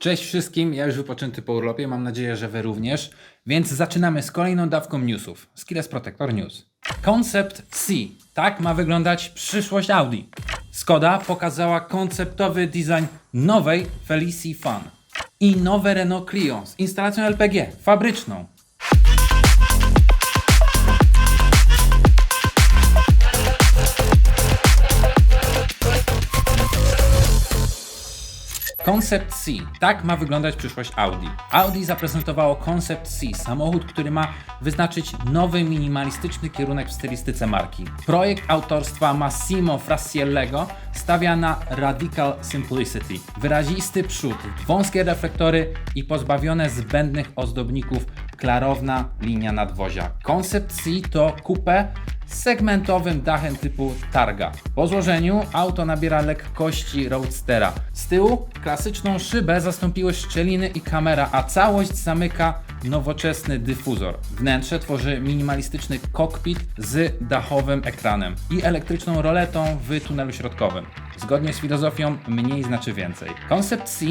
Cześć wszystkim, ja już wypoczęty po urlopie, mam nadzieję, że Wy również. Więc zaczynamy z kolejną dawką newsów. Skills Protector News. Concept C. Tak ma wyglądać przyszłość Audi. Skoda pokazała konceptowy design nowej Felici Fan i nowe Renault Clio z instalacją LPG fabryczną. Concept C. Tak ma wyglądać przyszłość Audi. Audi zaprezentowało Concept C, samochód, który ma wyznaczyć nowy minimalistyczny kierunek w stylistyce marki. Projekt autorstwa Massimo Frassiellego stawia na radical simplicity. Wyrazisty przód, wąskie reflektory i pozbawione zbędnych ozdobników klarowna linia nadwozia. Concept C to coupé segmentowym dachem typu Targa. Po złożeniu auto nabiera lekkości Roadstera. Z tyłu klasyczną szybę zastąpiły szczeliny i kamera, a całość zamyka nowoczesny dyfuzor. Wnętrze tworzy minimalistyczny kokpit z dachowym ekranem i elektryczną roletą w tunelu środkowym. Zgodnie z filozofią mniej znaczy więcej. Concept C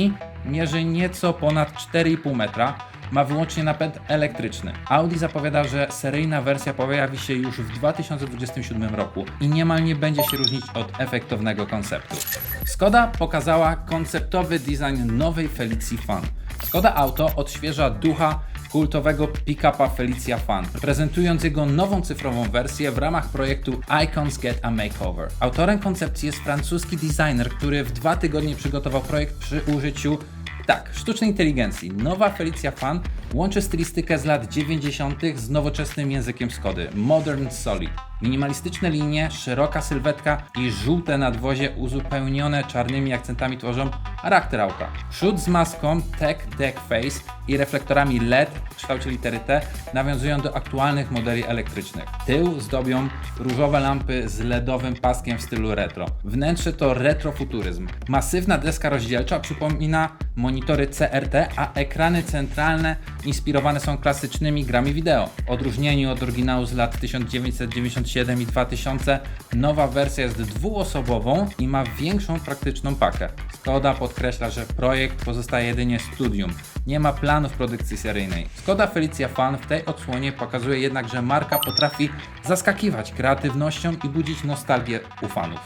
mierzy nieco ponad 4,5 metra, ma wyłącznie napęd elektryczny. Audi zapowiada, że seryjna wersja pojawi się już w 2027 roku i niemal nie będzie się różnić od efektownego konceptu. Skoda pokazała konceptowy design nowej Felicji Fan. Skoda Auto odświeża ducha kultowego pick-upa Felicia Fan, prezentując jego nową cyfrową wersję w ramach projektu Icons Get a Makeover. Autorem koncepcji jest francuski designer, który w dwa tygodnie przygotował projekt przy użyciu tak, sztucznej inteligencji. Nowa Felicia Fan łączy stylistykę z lat 90. z nowoczesnym językiem Skody Modern Solid. Minimalistyczne linie, szeroka sylwetka i żółte nadwozie uzupełnione czarnymi akcentami tworzą charakter auta. Przód z maską Tech Deck Face i reflektorami LED w kształcie litery T nawiązują do aktualnych modeli elektrycznych. Tył zdobią różowe lampy z LEDowym paskiem w stylu retro. Wnętrze to retrofuturyzm. Masywna deska rozdzielcza przypomina monitory CRT, a ekrany centralne inspirowane są klasycznymi grami wideo. W odróżnieniu od oryginału z lat 1997 i 2000, nowa wersja jest dwuosobową i ma większą praktyczną pakę. Skoda podkreśla, że projekt pozostaje jedynie studium. Nie ma planów produkcji seryjnej. Skoda Felicia Fan w tej odsłonie pokazuje jednak, że marka potrafi zaskakiwać kreatywnością i budzić nostalgię u fanów.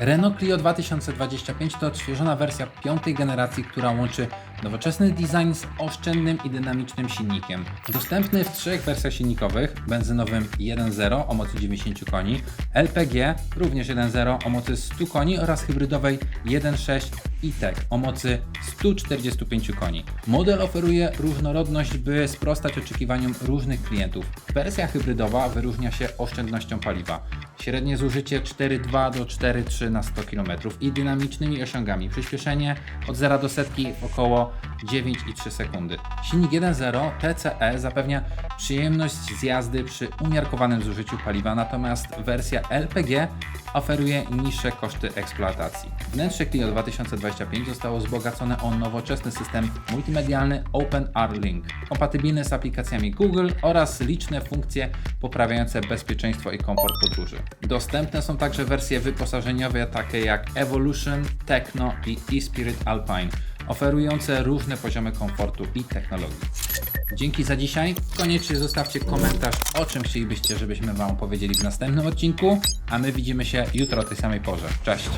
Renault Clio 2025 to odświeżona wersja piątej generacji, która łączy nowoczesny design z oszczędnym i dynamicznym silnikiem. Dostępny w trzech wersjach silnikowych, benzynowym 1.0 o mocy 90 koni, LPG również 1.0 o mocy 100 koni oraz hybrydowej 1.6 e-tech o mocy 145 koni. Model oferuje różnorodność, by sprostać oczekiwaniom różnych klientów. Wersja hybrydowa wyróżnia się oszczędnością paliwa. Średnie zużycie 4,2 do 4,3 na 100 km i dynamicznymi osiągami. Przyspieszenie od 0 do setki około 9,3 sekundy. Silnik 1.0 TCE zapewnia przyjemność z jazdy przy umiarkowanym zużyciu paliwa, natomiast wersja LPG oferuje niższe koszty eksploatacji. Wnętrze Clio 2025 zostało wzbogacone o nowoczesny system multimedialny OpenR Link, kompatybilny z aplikacjami Google oraz liczne funkcje poprawiające bezpieczeństwo i komfort podróży. Dostępne są także wersje wyposażeniowe takie jak Evolution, Techno i eSpirit Alpine, oferujące różne poziomy komfortu i technologii. Dzięki za dzisiaj. Koniecznie zostawcie komentarz, o czym chcielibyście, żebyśmy Wam powiedzieli w następnym odcinku, a my widzimy się jutro o tej samej porze. Cześć!